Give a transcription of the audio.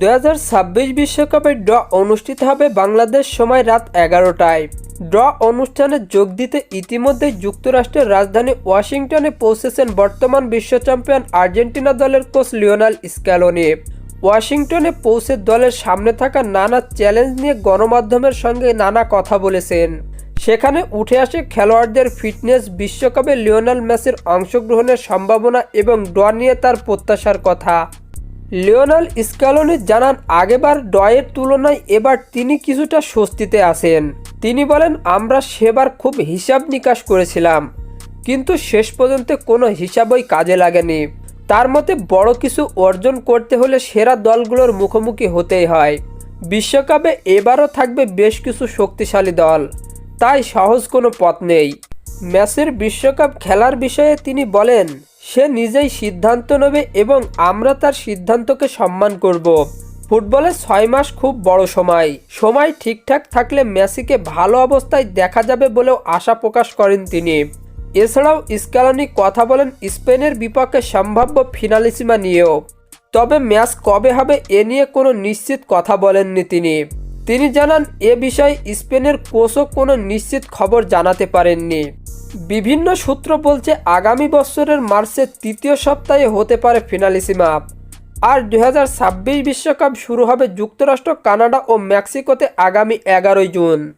দু বিশ্বকাপের ড্র অনুষ্ঠিত হবে বাংলাদেশ সময় রাত এগারোটায়। ড্র অনুষ্ঠানে যোগ দিতে ইতিমধ্যে যুক্তরাষ্ট্রের রাজধানী ওয়াশিংটনে পৌঁছেছেন বর্তমান বিশ্ব চ্যাম্পিয়ন আর্জেন্টিনা দলের কোচ লিওনাল স্ক্যালোনি। ওয়াশিংটনে পৌঁছে দলের সামনে থাকা নানা চ্যালেঞ্জ নিয়ে গণমাধ্যমের সঙ্গে নানা কথা বলেছেন। সেখানে উঠে আসে খেলোয়াড়দের ফিটনেস, বিশ্বকাপে লিওনাল ম্যাচের অংশগ্রহণের সম্ভাবনা এবং ড্র নিয়ে তার প্রত্যাশার কথা। লিওনাল স্ক্যালোনি জানান, আগেবার ডয়ের তুলনায় এবার তিনি কিছুটা স্বস্তিতে আসেন তিনি বলেন, আমরা সেবার খুব হিসাব নিকাশ করেছিলাম, কিন্তু শেষ পর্যন্ত কোনো হিসাবই কাজে লাগেনি। তার মতে, বড় কিছু অর্জন করতে হলে সেরা দলগুলোর মুখোমুখি হতেই হয়। বিশ্বকাপে এবারও থাকবে বেশ কিছু শক্তিশালী দল। তাই সহজ কোনো পথ নেই। ম্যাচের বিশ্বকাপ খেলার বিষয়ে তিনি বলেন সে নিজেই সিদ্ধান্ত নেবে এবং আমরা তার সিদ্ধান্তকে সম্মান করব। ফুটবলে ছয় মাস খুব বড় সময়। সময় ঠিকঠাক থাকলে মেসিকে ভালো অবস্থায় দেখা যাবে বলেও আশা প্রকাশ করেন তিনি। এছাড়াও স্ক্যালানি কথা বলেন স্পেনের বিপক্ষে সম্ভাব্য ফিনালিসিমা নিয়েও। তবে ম্যাচ কবে হবে এ নিয়ে কোনো নিশ্চিত কথা বলেননি তিনি। তিনি জানান, এ বিষয়ে স্পেনের কোচও কোনো নিশ্চিত খবর জানাতে পারেননি। বিভিন্ন সূত্র বলছে আগামী বছরের মার্চের তৃতীয় সপ্তাহে হতে পারে ফিনালিসি মাপ আর দু বিশ্বকাপ শুরু হবে যুক্তরাষ্ট্র, কানাডা ও মেক্সিকোতে আগামী এগারোই জুন।